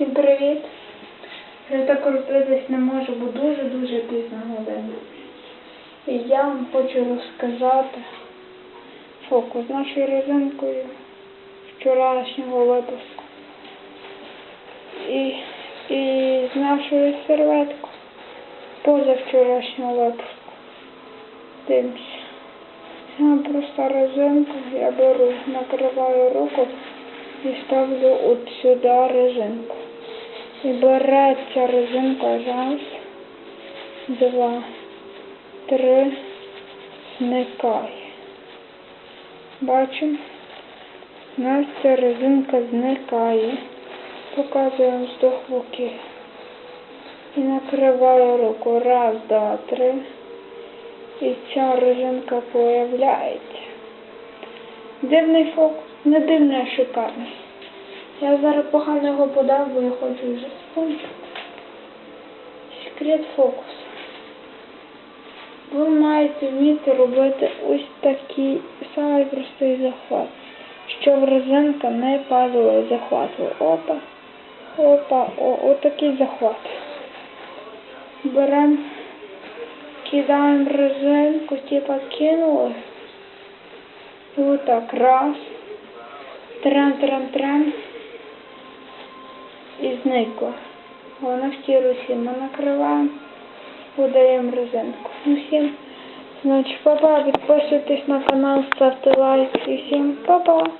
Всім привіт! Я так крутитись не можу, бо дуже-дуже пізна година. І я вам хочу розказати фокус з нашою резинкою вчорашнього випуску. І, і з нашою серветкою позавчорашнього випуску. Дивимося. Саме проста резинка, я беру, накриваю руку і ставлю от сюди резинку. І береться резинка раз, два, три, зникає. Бачимо? У нас ця резинка зникає. Показуємо з двох боків. І накриваю руку. Раз, два, три. І ця резинка появляється. Дивний фокус. Не дивний, а шикарний. Я зараз погано його подав, бо я хочу вже спати. Секрет фокусу. Ви маєте вміти робити ось такий самий простий захват, щоб резинка не падала і. Опа, опа, отакий захват. Беремо, кидаємо резинку, типа кинули. І так, раз. Трем. І зникло. Вона в тій русі. Ми накриваємо, удаємо резинку. Ну всім, значить, папа, підписуйтесь на канал, ставте лайк і всім па-па.